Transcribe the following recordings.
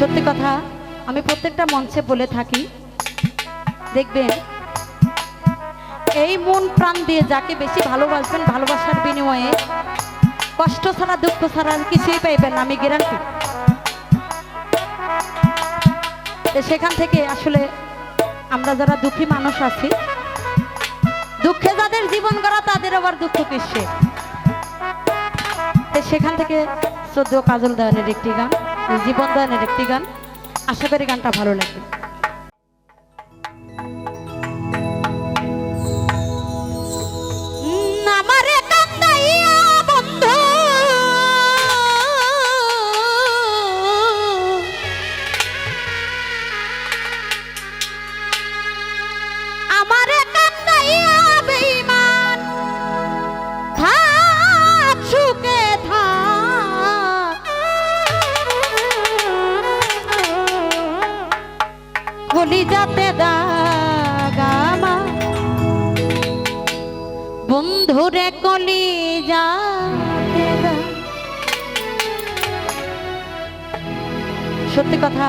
সত্যি কথা, আমি প্রত্যেকটা মঞ্চে বলে থাকি, দেখবেন, এই মন প্রাণ দিয়ে যাকে বেশি ভালোবাসবেন, ভালোবাসার বিনিময়ে কষ্ট ছাড়া, দুঃখ ছাড়া আর কিছুই পাইবেন আমি গ্যারান্টি সেখান থেকে আসলে আমরা যারা দুঃখী মানুষ আছি, দুঃখে যাদের জীবন গড়া, তাদের আবার দুঃখ কিসে সেখান থেকে চোদ্দ কাজল দয়নের একটি গান। জীবন দানের একটি গান। আশা করি গানটা ভালো লাগবে। বন্ধুরে কলি যা সত্যি কথা,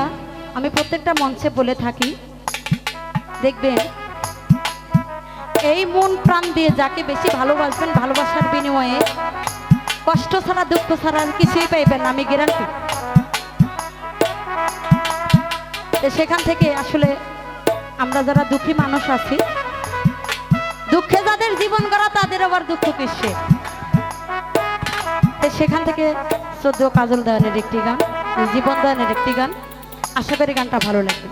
আমি প্রত্যেকটা মঞ্চে বলে থাকি, দেখবেন, এই মন প্রাণ দিয়ে যাকে বেশি ভালোবাসবেন, ভালোবাসার বিনিময়ে কষ্ট ছাড়া, দুঃখ ছাড়া কিছুই পাইবেন আমি গ্যারান্টি সেখান থেকে আসলে আমরা যারা দুঃখী মানুষ আছি জীবন গড়া তাদের আবার দুঃখ কিসে? সেখান থেকে চোদ্দ কাজল দয়নের একটি গান, জীবন দয়নের একটি গান। আশা করি গানটা ভালো লাগবে।